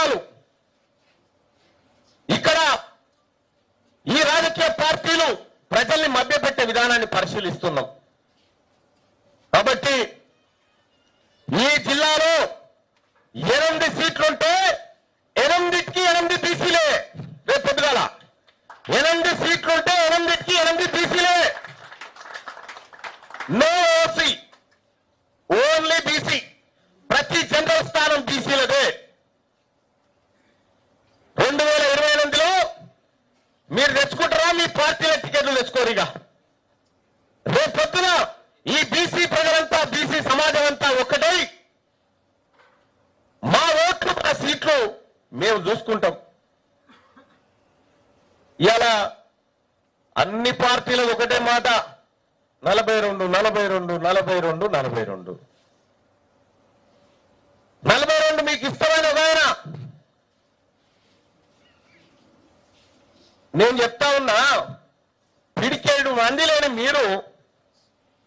ఉండాలి. ఇక్కడ ఈ రాజకీయ పార్టీలు ప్రజల్ని మభ్యపెట్టే విధానాన్ని పరిశీలిస్తున్నాం. కాబట్టి ఈ జిల్లాలో ఎనిమిది సీట్లుంటే ఎనిమిదికి ఎనిమిది బీసీలే. రేపు పొద్దుగాల ఎనిమిది సీట్లుంటే ఎనిమిదికి ఎనిమిది బీసీలే. నో మీరు తెచ్చుకుంటారా? మీ పార్టీల టికెట్లు తెచ్చుకోరు ఇక. రేపు పొద్దున ఈ బీసీ ప్రజలంతా బీసీ సమాజం అంతా ఒక్కటై మా ఓట్లు మా సీట్లు మేము చూసుకుంటాం. ఇలా అన్ని పార్టీలు ఒకటే మాట. నలభై రెండు నలభై రెండు నలభై రెండు నలభై రెండు. నలభై రెండు మీకు ఇష్టమైన ఒక ఆయన నేను చెప్తా ఉన్నా పిడికేడు మంది లేని మీరు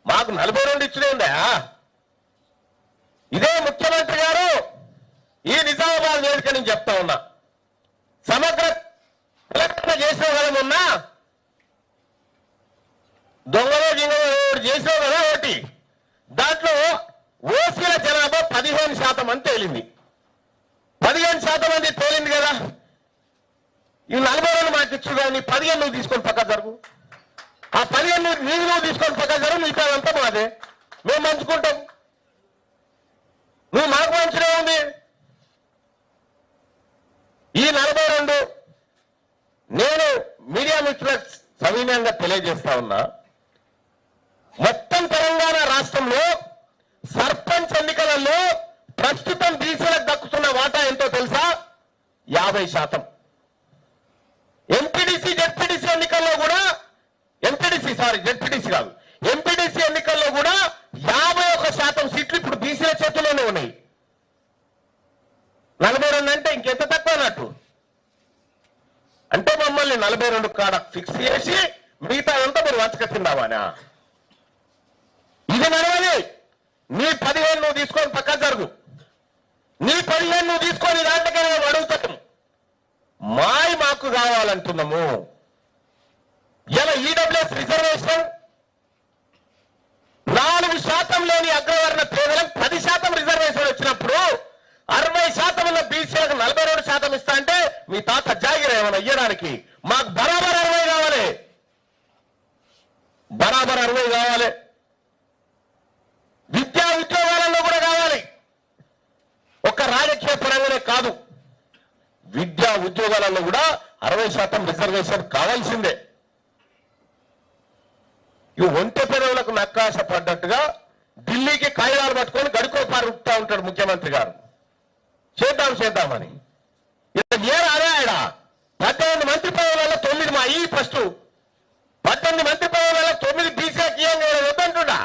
మాకు నలభై రెండు ఇచ్చినేందా ఇదే ముఖ్యమంత్రి గారు ఈ నిజామాబాద్ వేదిక నేను చెప్తా ఉన్నా. సమగ్ర తెలంగాణ చేసిన ఉన్నా దొంగలో గింగలో చేసినావు కదా ఒకటి. దాంట్లో ఓసీల జనాభా పదిహేను శాతం అని తేలింది. పదిహేను శాతం మంది తేలింది కదా. ఈ నలభై రెండు మాకు ఇచ్చు కానీ పదిహేను నువ్వు తీసుకొని పక్క జరుగు. ఆ పదిహేను నువ్వు నువ్వు తీసుకొని పక్క జరుగు మిగతా అంతా మాదే. మేము పంచుకుంటాం. నువ్వు మాకు మంచిగా ఉంది ఈ నలభై రెండు నేను మీడియా మిత్రులకు సవినయంగా తెలియజేస్తా ఉన్నా. మొత్తం తెలంగాణ రాష్ట్రంలో సర్పంచ్ ఎన్నికలలో ప్రస్తుతం బీసీలకు దక్కుతున్న వాటా ఎంతో తెలుసా? యాభై శాతం. ఎన్నికల్లో కూడా ఎంపీడీసీ సారీ జెడ్పీడీసీ కాదు. ఎంపీడీసీ ఎన్నికల్లో కూడా యాభై ఒక శాతం సీట్లు ఇప్పుడు బీసీల చేతుల్లోనే ఉన్నాయి. నలభై రెండు అంటే ఇంకెంత తక్కువ అన్నట్టు? అంటే మమ్మల్ని నలభై రెండు కాడ ఫిక్స్ చేసి మిగతా అంతా మీరు వంచక తిందామానా? ఇది నడవాలి నీ పదిహేను నువ్వు తీసుకొని పక్క జరుగు. నీ పదిహేను నువ్వు తీసుకొని దాంట్లోకి అడుగుతాం. మాయి మాకు కావాలంటున్నాము. ఇలా ఈడబ్ల్యూఎస్ రిజర్వేషన్ నాలుగు శాతం లేని అగ్రవర్ణ పేదలకు పది శాతం రిజర్వేషన్ వచ్చినప్పుడు అరవై శాతం ఉన్న బీసీలకు నలభై రెండు శాతం ఇస్తా అంటే మీ తాత జాగిర్ ఏమైనా ఇయ్యడానికి? మాకు బరాబర్ అరవై కావాలి. బరాబర్ అరవై కావాలి. విద్యా ఉద్యోగాలలో కూడా కావాలి. ఒక రాజకీయ పరంగానే కాదు. విద్యా ఉద్యోగాలలో కూడా అరవై శాతం రిజర్వేషన్ కావాల్సిందే. ఈ ఒంటె పెదవులకు నక్కాశ పడ్డట్టుగా ఢిల్లీకి కాయిదాలు పట్టుకొని గడుకోపారు ఉంటా ఉంటాడు ముఖ్యమంత్రి గారు. చేద్దాం చేద్దామని ఏ అదే ఆయన? పద్దెనిమిది మంత్రి పదవులలో తొమ్మిది మా ఈ ఫస్ట్. పద్దెనిమిది మంత్రి పదవులలో తొమ్మిది బీసీకి ఏం వద్దంటున్నా.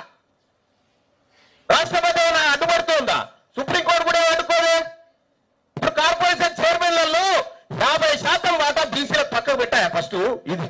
రాష్ట్రపతి అడ్డుపడుతుందా? సుప్రీంకోర్టు కూడా అడ్డుకోలే? ఇప్పుడు కార్పొరేషన్ చైర్మన్లలో యాభై శాతం వాటా బీసీలకు పక్కకు పెట్టాయా ఫస్ట్? ఇది